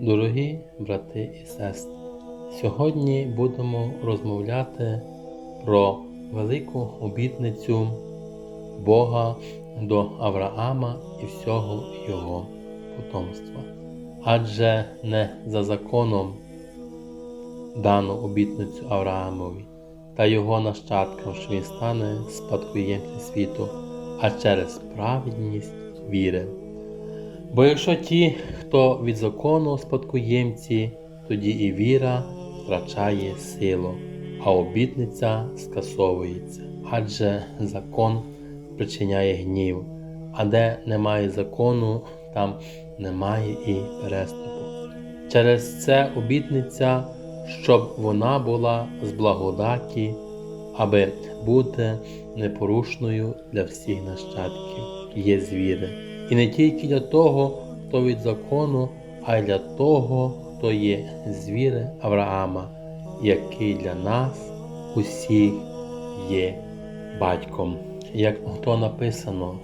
Дорогі брати і сестри! Сьогодні будемо розмовляти про велику обітницю Бога до Авраама і всього його потомства. Адже не за законом дану обітницю Авраамові та його нащадкам, що він стане спадкоємцем світу, а через праведність віри. Бо якщо ті, хто від закону спадкоємці, тоді і віра втрачає силу, а обітниця скасовується, адже закон причиняє гнів, а де немає закону, там немає і переступу. Через це обітниця, щоб вона була з благодаті, аби бути непорушною для всіх нащадків, є звіри. І не тільки для того, хто від закону, а й для того, хто є звіри Авраама, який для нас усіх є батьком. Як то написано,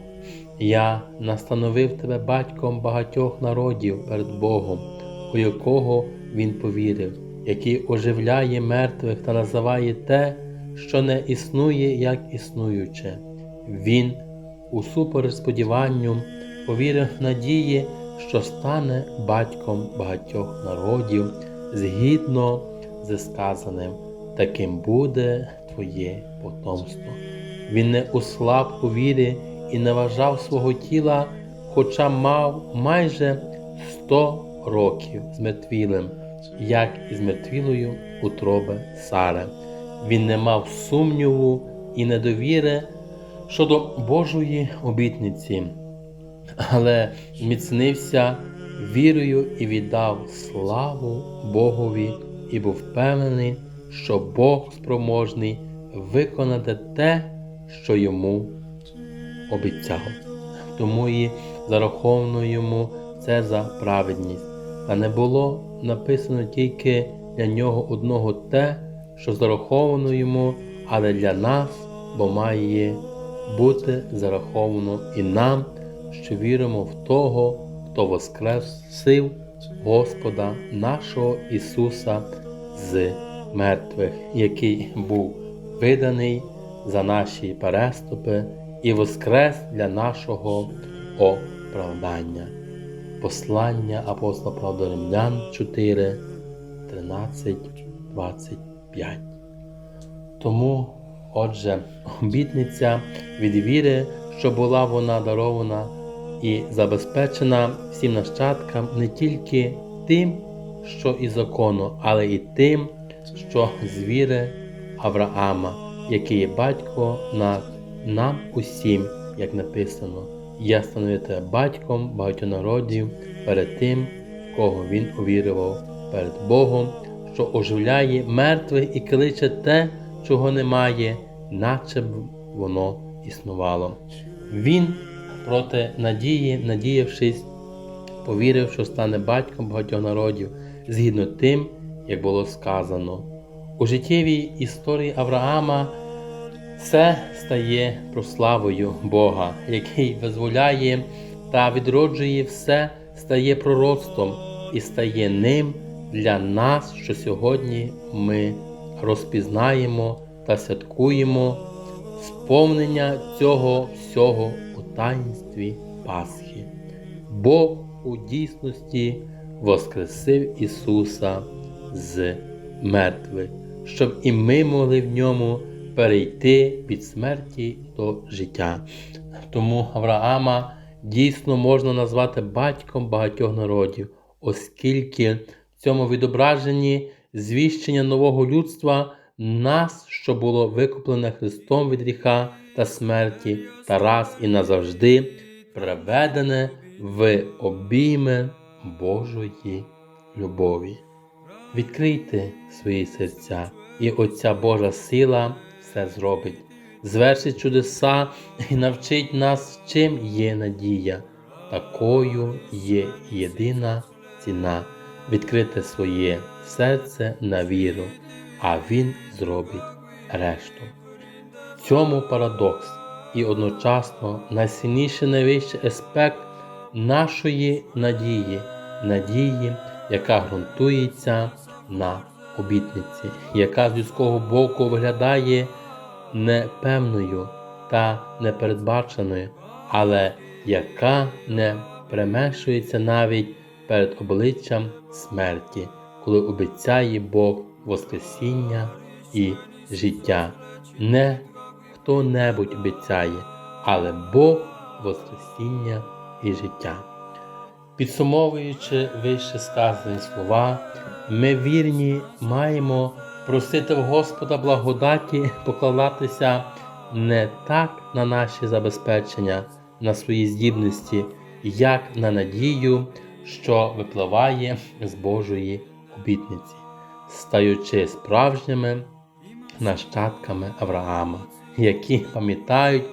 я настановив тебе батьком багатьох народів перед Богом, у якого він повірив, який оживляє мертвих та називає те, що не існує, як існуюче. Він, усупереч сподіванню, повірив надії, що стане батьком багатьох народів, згідно зі сказаним, таким буде твоє потомство. Він не услаб у вірі і не вважав свого тіла, хоча мав майже сто років з Метвілем, як і з Метвілою утроби Сари. Він не мав сумніву і недовіри щодо Божої обітниці але зміцнився вірою і віддав славу Богові і був впевнений, що Бог спроможний виконати те, що йому обіцяв. Тому і зараховано йому це за праведність. Та не було написано тільки для нього одного те, що зараховано йому, але для нас, бо має бути зараховано і нам що віримо в того, хто воскресив Господа нашого Ісуса з мертвих, який був виданий за наші переступи і воскрес для нашого оправдання. Послання апостола Павла Римлян 4, 13, 25. Тому, отже, обітниця від віри, що була вона дарована і забезпечена всім нащадкам не тільки тим, що і закону, але і тим, що з віри Авраама, який є батько над нам усім, як написано, я становити батьком багатьох народів перед тим, в кого він увірував, перед Богом, що оживляє мертвих і кличе те, чого немає, наче б воно існувало. Він проти надії, надіявшись, повірив, що стане батьком багатьох народів, згідно тим, як було сказано. У життєвій історії Авраама все стає прославою Бога, який визволяє та відроджує все, стає пророцтвом і стає ним для нас, що сьогодні ми розпізнаємо та святкуємо сповнення цього всього таїнстві Пасхи. Бог у дійсності воскресив Ісуса з мертвих, щоб і ми могли в ньому перейти від смерті до життя. Тому Авраама дійсно можна назвати батьком багатьох народів, оскільки в цьому відображенні звіщення нового людства нас, що було викуплене Христом від гріха та смерті, та раз і назавжди приведене в обійми Божої любові. Відкрийте свої серця, і Отця Божа сила все зробить, звершить чудеса і навчить нас, чим є надія. Такою є єдина ціна відкрити своє серце на віру, а Він зробить решту. В цьому парадокс і одночасно найсильніший найвищий аспект нашої надії, надії, яка ґрунтується на обітниці, яка з людського боку виглядає непевною та непередбаченою, але яка не примешується навіть перед обличчям смерті, коли обіцяє Бог Воскресіння і життя. Не хто-небудь обіцяє, але Бог Воскресіння і життя. Підсумовуючи вище сказані слова, ми вірні маємо просити в Господа благодаті покладатися не так на наші забезпечення, на свої здібності, як на надію, що випливає з Божої обітниці, стаючи справжніми нащадками Авраама, які пам'ятають,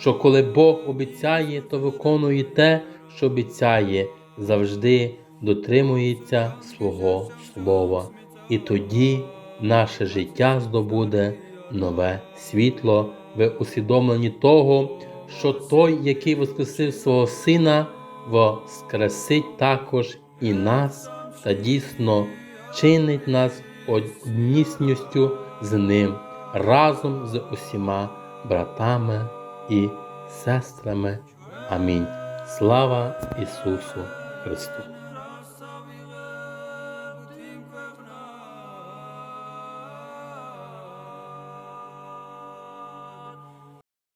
що коли Бог обіцяє, то виконує те, що обіцяє, завжди дотримується свого слова. І тоді наше життя здобуде нове світло в усвідомленні того, що той, який воскресив свого сина, воскресить також і нас та дійсно чинить нас однісністю з ним разом з усіма братами і сестрами. Амінь. Слава Ісусу Христу!